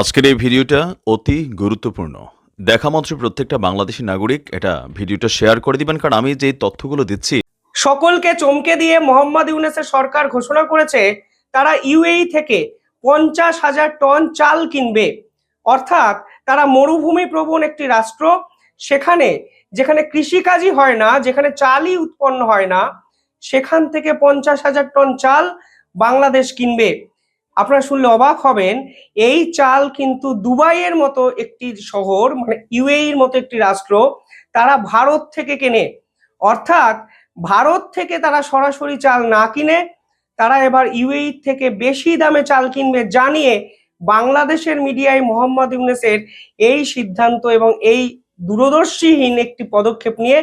আজকের এই ভিডিওটা অতি গুরুত্বপূর্ণ। দেখা মাত্র প্রত্যেকটা বাংলাদেশি নাগরিক এটা ভিডিওটা শেয়ার করে দিবেন, কারণ আমি যে তথ্যগুলো দিচ্ছি সকলকে চমকে দিয়ে মোহাম্মদ ইউনেসের সরকার ঘোষণা করেছে, তারা ইউএই থেকে পঞ্চাশ হাজার টন চাল কিনবে। অর্থাৎ তারা মরুভূমি প্রবণ একটি রাষ্ট্র, সেখানে যেখানে কৃষিকাজই হয় না, যেখানে চালই উৎপন্ন হয় না, সেখান থেকে পঞ্চাশ হাজার টন চাল বাংলাদেশ কিনবে। আপনারা শুনলে অবাক হবেন, এই চাল কিন্তু দুবাইয়ের মতো একটি শহর মানে ইউএইর মতো একটি রাষ্ট্র, তারা ভারত থেকে কেনে। অর্থাৎ ভারত থেকে তারা সরাসরি চাল না কিনে, তারা এবার ইউএই থেকে বেশি দামে চাল কিনবে জানিয়ে বাংলাদেশের মিডিয়ায় মোহাম্মদ ইউনেসের এই সিদ্ধান্ত এবং এই দূরদর্শীহীন একটি পদক্ষেপ নিয়ে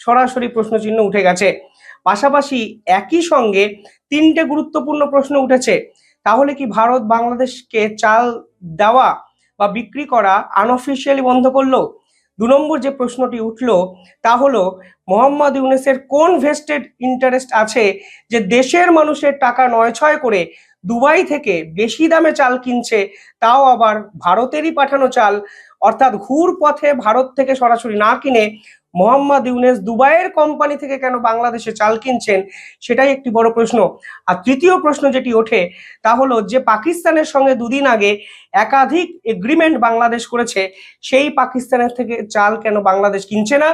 সরাসরি প্রশ্নচিহ্ন উঠে গেছে। পাশাপাশি একই সঙ্গে তিনটে গুরুত্বপূর্ণ প্রশ্ন উঠেছে। তাহলে কি ভারত বাংলাদেশকে চাল দেওয়া বা বিক্রি করা আনঅফিসিয়ালি বন্ধ করল? দু নম্বর যে প্রশ্নটি উঠল, তা হলো, মোহাম্মদ ইউনেসের কোন ভেস্টেড ইন্টারেস্ট আছে যে দেশের মানুষের টাকা নয় ছয় করে দুবাই থেকে বেশি দামে চাল কিনছে, তাও আবার ভারতেরই পাঠানো চাল, অর্থাৎ ঘুর পথে ভারত থেকে সরাসরি না কিনে মোহাম্মদ ইউনেস দুবাইয়ের কোম্পানি থেকে কেন বাংলাদেশে চাল কিনছেন, সেটাই একটি বড় প্রশ্ন। আর তৃতীয় প্রশ্ন যেটি ওঠে, তা হলো যে পাকিস্তানের সঙ্গে দুদিন আগে একাধিক এগ্রিমেন্ট বাংলাদেশ করেছে, সেই পাকিস্তানের থেকে চাল কেন বাংলাদেশ কিনছে না?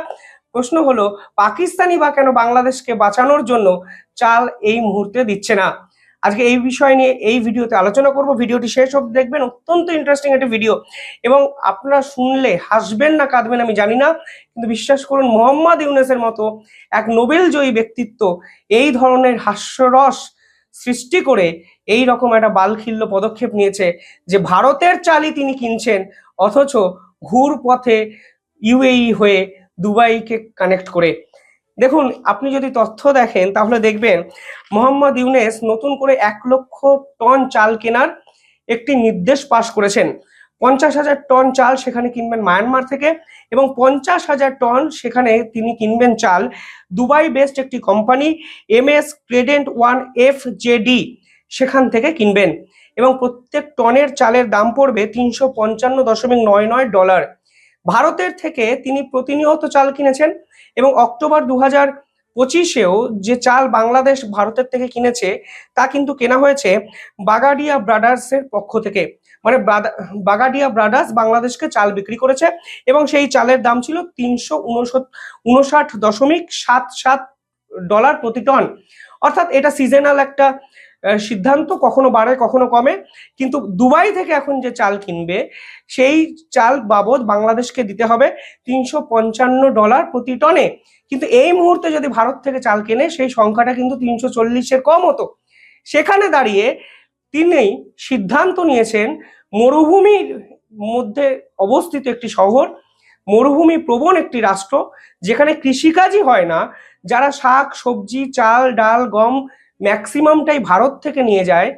প্রশ্ন হলো, পাকিস্তানি বা কেন বাংলাদেশকে বাঁচানোর জন্য চাল এই মুহূর্তে দিচ্ছে না? আজকে এই বিষয় নিয়ে এই ভিডিওতে আলোচনা করব। ভিডিওটি শেষ অবধি দেখবেন। অত্যন্ত ইন্টারেস্টিং একটা ভিডিও এবং আপনারা শুনলে হাসবেন না কাঁদবেন আমি জানি না, কিন্তু বিশ্বাস করুন, মোহাম্মদ ইউনেসের মতো এক নোবেল জয়ী ব্যক্তিত্ব এই ধরনের হাস্যরস সৃষ্টি করে এই রকম একটা বালখিল্য পদক্ষেপ নিয়েছে যে ভারতের চালই তিনি কিনছেন, অথচ ঘুর পথে ইউএই হয়ে দুবাইকে কানেক্ট করে। দেখুন, আপনি যদি তথ্য দেখেন, তাহলে দেখবেন মোহাম্মদ ইউনেস নতুন করে এক লক্ষ টন চাল কেনার একটি নির্দেশ পাশ করেছেন। পঞ্চাশ হাজার টন চাল সেখানে কিনবেন মায়ানমার থেকে এবং পঞ্চাশ হাজার টন সেখানে তিনি কিনবেন চাল। দুবাই বেস্ট একটি company M S credent one F Z D সেখান থেকে কিনবেন। এবং প্রত্যেক টনের চালের দাম পড়বে তিনশো পঞ্চান্ন দশমিক নয় নয় ডলার। ভারতের থেকে তিনি প্রতিনিয়ত চাল কিনেছেন এবং অক্টোবর দু হাজার পঁচিশেও যে চাল বাংলাদেশ ভারতের থেকে কিনেছে, তা কিন্তু কেনা হয়েছে বাগাডিয়া ব্রাদার্সের পক্ষ থেকে। মানে বাগাডিয়া ব্রাদার্স বাংলাদেশকে চাল বিক্রি করেছে এবং সেই চালের দাম ছিল তিনশো উনষাট দশমিক সাত সাত ডলার প্রতি টন। অর্থাৎ এটা সিজনাল একটা সিদ্ধান্ত কখনো বাড়ে, কখনো কমে। কিন্তু দুবাই থেকে এখন যে চাল কিনবে, সেই চাল বাবদ বাংলাদেশকে দিতে হবে তিনশো পঞ্চান্ন ডলার প্রতি টনে। কিন্তু এই মুহূর্তে যদি ভারত থেকে চাল কেনে, সেই সংখ্যাটা কিন্তু তিনশো চল্লিশের কম হতো। সেখানে দাঁড়িয়ে তিনি সিদ্ধান্ত নিয়েছেন, মরুভূমির মধ্যে অবস্থিত একটি শহর, মরুভূমি প্রবণ একটি রাষ্ট্র, যেখানে কৃষিকাজই হয় না, যারা শাক, সবজি, চাল, ডাল, গম ম্যাক্সিমামটাই ভারত থেকে নিয়ে যায়,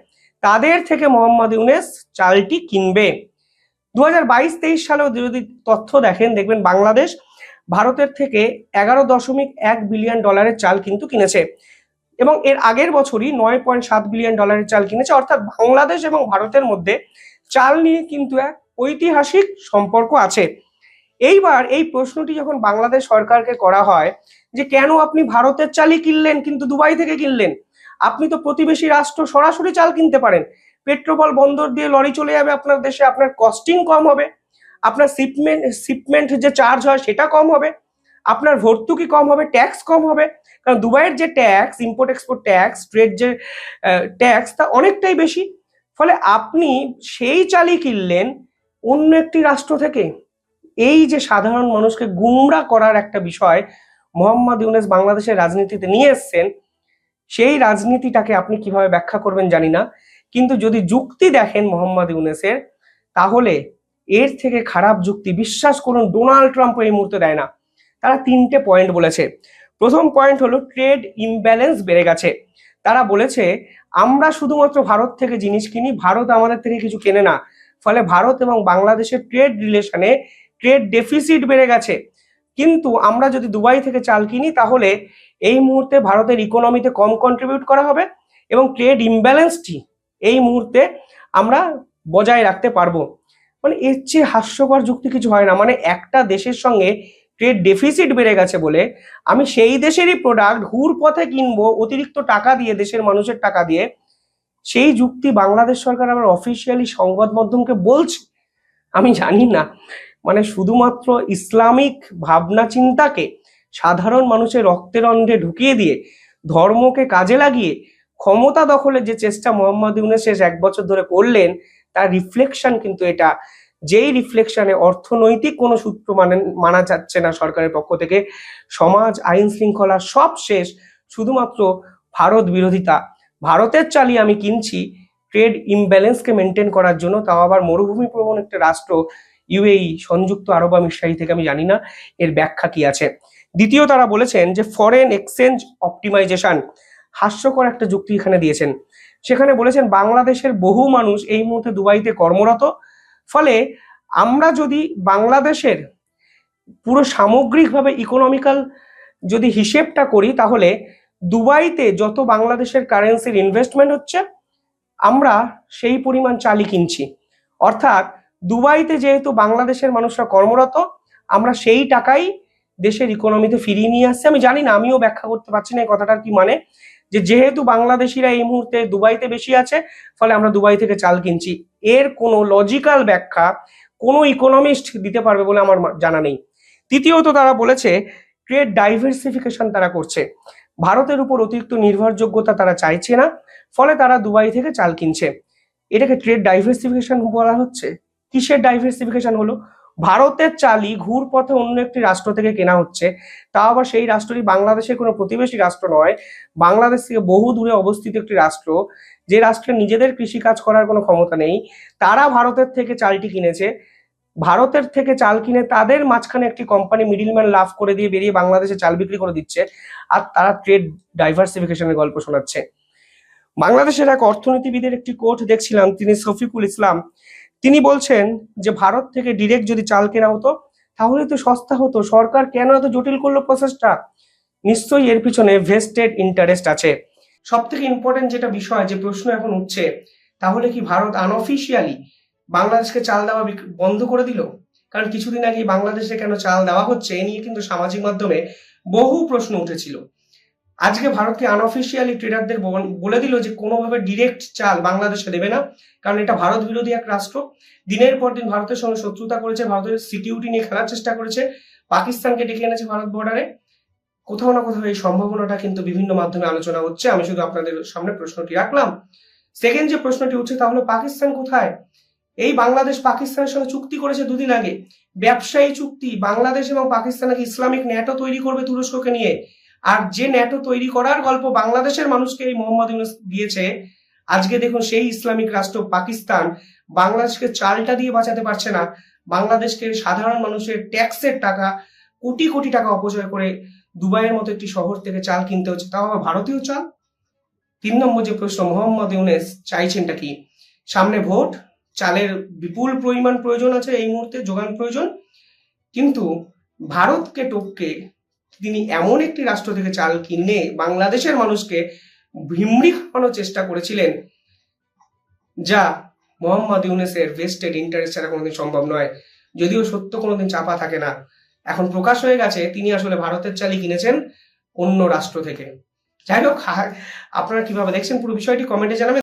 তাদের থেকে মোহাম্মদ ইউনেস চালটি কিনবে। দু হাজার বাইশ তেইশ সালেও যদি তথ্য দেখেন, দেখবেন বাংলাদেশ ভারতের থেকে এগারো দশমিক এক বিলিয়ন ডলারের চাল কিন্তু কিনেছে। এবং এর আগের বছরই নয় পয়েন্ট সাত বিলিয়ন ডলারের চাল কিনেছে। অর্থাৎ বাংলাদেশ এবং ভারতের মধ্যে চাল নিয়ে কিন্তু এক ঐতিহাসিক সম্পর্ক আছে। এইবার এই প্রশ্নটি যখন বাংলাদেশ সরকারকে করা হয় যে কেন আপনি ভারতের চালই কিনলেন, কিন্তু দুবাই থেকে কিনলেন? আপনি তো প্রতিবেশী রাষ্ট্র সরাসরি চাল কিনতে পারেন। পেট্রোপল বন্দর দিয়ে লরি চলে যাবে আপনার দেশে, আপনার কস্টিং কম হবে, আপনার শিপমেন্ট শিপমেন্ট যে চার্জ হয় সেটা কম হবে, আপনার ভর্তুকি কম হবে ট্যাক্স কম হবে, কারণ দুবাইয়ের যে tax import export tax trade যে ট্যাক্স তা অনেকটাই বেশি। ফলে আপনি সেই চালই কিনলেন অন্য একটি রাষ্ট্র থেকে। এই যে সাধারণ মানুষকে গুমরা করার একটা বিষয় মোহাম্মদ ইউনেস বাংলাদেশের রাজনীতিতে নিয়ে এসছেন সেই রাজনীতিটাকে আপনি কীভাবে ব্যাখ্যা করবেন জানি না, কিন্তু যদি যুক্তি দেখেন মোহাম্মদ ইউনেসের, তাহলে এর থেকে খারাপ যুক্তি বিশ্বাস করুন ডোনাল্ড ট্রাম্প এই মুহূর্তে দেয় না। তারা তিনটে পয়েন্ট বলেছে। প্রথম পয়েন্ট হলো ট্রেড ইমব্যালেন্স বেড়ে গেছে। তারা বলেছে, আমরা শুধুমাত্র ভারত থেকে জিনিস কিনি, ভারত আমাদের থেকে কিছু কেনে না। ফলে ভারত এবং বাংলাদেশের ট্রেড রিলেশনে ট্রেড ডেফিসিট বেড়ে গেছে। কিন্তু আমরা যদি দুবাই থেকে চাল কিনি, তাহলে এই মুহূর্তে ভারতের ইকোনমিতে কম কন্ট্রিবিউট করা হবে এবং ট্রেড ইমব্যালেন্সটি এই মুহূর্তে আমরা বজায় রাখতে পারব। মানে এর চেয়ে হাস্যকর যুক্তি কিছু হয় না। মানে একটা দেশের সঙ্গে ট্রেড ডেফিসিট বেড়ে গেছে বলে আমি সেই দেশেরই প্রোডাক্ট হুর পথে কিনবো, অতিরিক্ত টাকা দিয়ে, দেশের মানুষের টাকা দিয়ে, সেই যুক্তি বাংলাদেশ সরকার আবার অফিসিয়ালি সংবাদ মাধ্যমকে বলছে। আমি জানি না। মানে শুধুমাত্র ইসলামিক ভাবনা চিন্তাকে সাধারণ মানুষের রক্তের অন্ধে ঢুকিয়ে দিয়ে ধর্মকে কাজে লাগিয়ে ক্ষমতা দখলের যে চেষ্টা মোহাম্মদ ইউনুস শেষ এক বছর ধরে করলেন, তার রিফ্লেকশন কিন্তু এটা। যেই রিফ্লেকশনে অর্থনৈতিক কোনো সূত্র মানে মানা যাচ্ছে না সরকারের পক্ষ থেকে, সমাজ, আইন শৃঙ্খলা সব শেষ, শুধুমাত্র ভারত বিরোধিতা। ভারতের চালিয়ে আমি কিনছি ট্রেড ইমব্যালেন্সকে মেনটেন করার জন্য, তাও আবার মরুভূমি প্রবণ একটা রাষ্ট্র ইউএই সংযুক্ত আরব আমিরশাহী থেকে আমি জানি না, এর ব্যাখ্যা কি আছে? দ্বিতীয় তারা বলেছেন যে ফরেন এক্সচেঞ্জ অপটিমাইজেশন হাস্যকর একটা যুক্তি এখানে দিয়েছেন। সেখানে বলেছেন, বাংলাদেশের বহু মানুষ এই মুহূর্তে দুবাইতে কর্মরত। ফলে আমরা যদি বাংলাদেশের পুরো সামগ্রিকভাবে ইকোনমিক্যাল যদি হিসেবটা করি, তাহলে দুবাইতে যত বাংলাদেশের কারেন্সির ইনভেস্টমেন্ট হচ্ছে, আমরা সেই পরিমাণ চালি কিনছি। অর্থাৎ দুবাইতে যেহেতু বাংলাদেশের মানুষরা কর্মরত, আমরা সেই টাকাই দেশের ইকোনমিতে ফিরিয়ে নিয়ে আসছে। আমি জানি না, আমিও ব্যাখ্যা করতে পারছি না এই কথাটার কি মানে। যে যেহেতু বাংলাদেশিরা এই মুহূর্তে দুবাইতে বেশি আছে, ফলে আমরা দুবাই থেকে চাল কিনছি। এর কোনো লজিক্যাল ব্যাখ্যা কোনো ইকোনমিস্ট দিতে পারবে বলে আমার জানা নেই। তৃতীয়ত তারা বলেছে ট্রেড ডাইভার্সিফিকেশন তারা করছে। ভারতের উপর অতিরিক্ত নির্ভরযোগ্যতা তারা চাইছে না, ফলে তারা দুবাই থেকে চাল কিনছে। এটাকে ট্রেড ডাইভার্সিফিকেশন বলা হচ্ছে? কিসের ডাইভার্সিফিকেশন হলো? ভারতের চালই ঘুর পথে অন্য একটি রাষ্ট্র থেকে কেনা হচ্ছে। তাও আবার সেই রাষ্ট্রটি বাংলাদেশের কোনো প্রতিবেশী রাষ্ট্র নয়, বাংলাদেশ থেকে বহু দূরে অবস্থিত একটি রাষ্ট্র, যে রাষ্ট্রে নিজেদের কৃষিকাজ করার কোনো ক্ষমতা নেই। তারা ভারতের থেকে চালটি কিনেছে। ভারতের থেকে চাল কিনে তাদের মাঝখানে একটি কোম্পানি মিডিলম্যান লাভ করে দিয়ে বেরিয়ে বাংলাদেশে চাল বিক্রি করে দিচ্ছে আর তারা ট্রেড ডাইভার্সিফিকেশনের গল্প শোনাচ্ছে। বাংলাদেশের এক অর্থনীতিবিদের একটি কোর্ট দেখছিলাম, তিনি শফিকুল ইসলাম। তিনি বলছেন যে ভারত থেকে ডিরেক্ট যদি চাল কেনা হতো, তাহলে তো সস্তা হতো। সরকার কেন এত জটিল করল প্রসেসটা নিশ্চয়ই এর পিছনে ভেস্টেড ইন্টারেস্ট আছে। সব থেকে ইম্পর্টেন্ট যেটা বিষয়, যে প্রশ্ন এখন উঠছে, তাহলে কি ভারত আনঅফিসিয়ালি বাংলাদেশকে চাল দেওয়া বন্ধ করে দিল? কারণ কিছুদিন আগে বাংলাদেশে কেন চাল দেওয়া হচ্ছে, এ নিয়ে কিন্তু সামাজিক মাধ্যমে বহু প্রশ্ন উঠেছিল। আজকে ভারতকে আনঅফিসিয়ালি ট্রেডারদের বলে দিল যে কোনোভাবে ডিরেক্ট চাল বাংলাদেশে দেবে না। কারণ এটা ভারত বিরোধী এক রাষ্ট্র। দিনের পর দিন ভারতের সঙ্গে শত্রুতা করেছে, ভারতের সিকিউরিটি নিয়ে খেলার চেষ্টা করেছে। পাকিস্তানকে ডেকে এনেছে ভারত বর্ডারে কোথাও না কোথাও এই সম্ভাবনাটা কিন্তু বিভিন্ন মাধ্যমে আলোচনা হচ্ছে। আমি শুধু আপনাদের সামনে প্রশ্নটি রাখলাম। সেকেন্ড যে প্রশ্নটি উঠছে তাহলে পাকিস্তান কোথায়? এই বাংলাদেশ পাকিস্তানের সঙ্গে চুক্তি করেছে দুদিন আগে। ব্যবসায়ী চুক্তি, বাংলাদেশ এবং পাকিস্তান নাকি ইসলামিক ন্যাটো তৈরি করবে তুরস্ককে নিয়ে। আর যে ন্যাটো তৈরি করার গল্প বাংলাদেশের মানুষকে এই মোহাম্মদ ইউনুস দিয়েছে, আজকে দেখুন সেই ইসলামিক রাষ্ট্র পাকিস্তান বাংলাদেশকে চালটা দিয়ে বাঁচাতে পারছে না। বাংলাদেশকে সাধারণ মানুষের ট্যাক্সের টাকা, কোটি কোটি টাকা অপচয় করে দুবাইয়ের মতো একটি শহর থেকে চাল কিনতে হচ্ছে। তাও আবার ভারতীয় চাল? তিন নম্বর যে প্রশ্ন, মোহাম্মদ ইউনেস চাইছেনটা কি? সামনে ভোট, চালের বিপুল পরিমাণ প্রয়োজন আছে এই মুহূর্তে, যোগান প্রয়োজন। কিন্তু ভারতকে টপকে তিনি এমন একটি রাষ্ট্র থেকে চাল কিনে বাংলাদেশের মানুষকে ভিমড়ি খাওয়ানোর চেষ্টা করেছিলেন, যা মোহাম্মদ ইউনেসের ভেস্টেড ইন্টারেস্ট ছাড়া কোনোদিন সম্ভব নয়। যদিও সত্য কোনোদিন চাপা থাকে না। এখন প্রকাশ হয়ে গেছে, তিনি আসলে ভারতের চালই কিনেছেন অন্য রাষ্ট্র থেকে। যাই হোক আপনারা কীভাবে দেখছেন পুরো বিষয়টি কমেন্টে জানাবেন।